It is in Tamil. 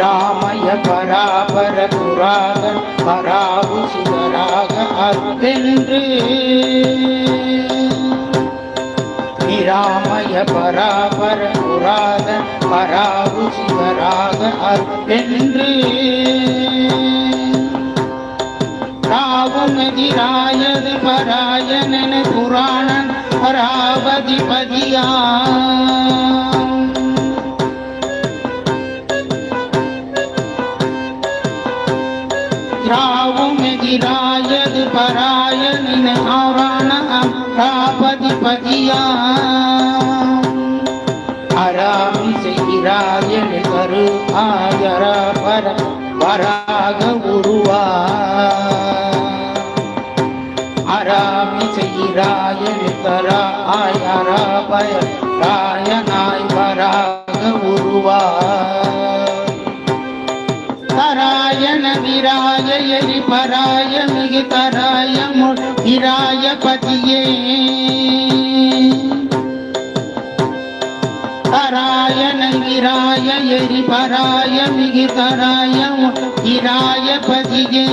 ராமய பராபர குராகன் பராவு சிவராக அத்தென்று ராமய பராபர குராகன் பராவு சிவராக அருளென்று ராவுமதிராயது பராயணன புராணன் பராவதிபதியா ராவுமதிராயது பராயணன ஆராண அம்ராபதிபதியா அராமி செய்கிறாயன் கரு ஆயர பர வராக உருவா அராமி செய்கிறாயன் தரா ஆயர பய ராயனாய் வராக உருவா தராயண விராய எரி பராய மிகு தராய விராய பதியே. தராயண விராய எரி பராய மிகு தராய இராய பதியே.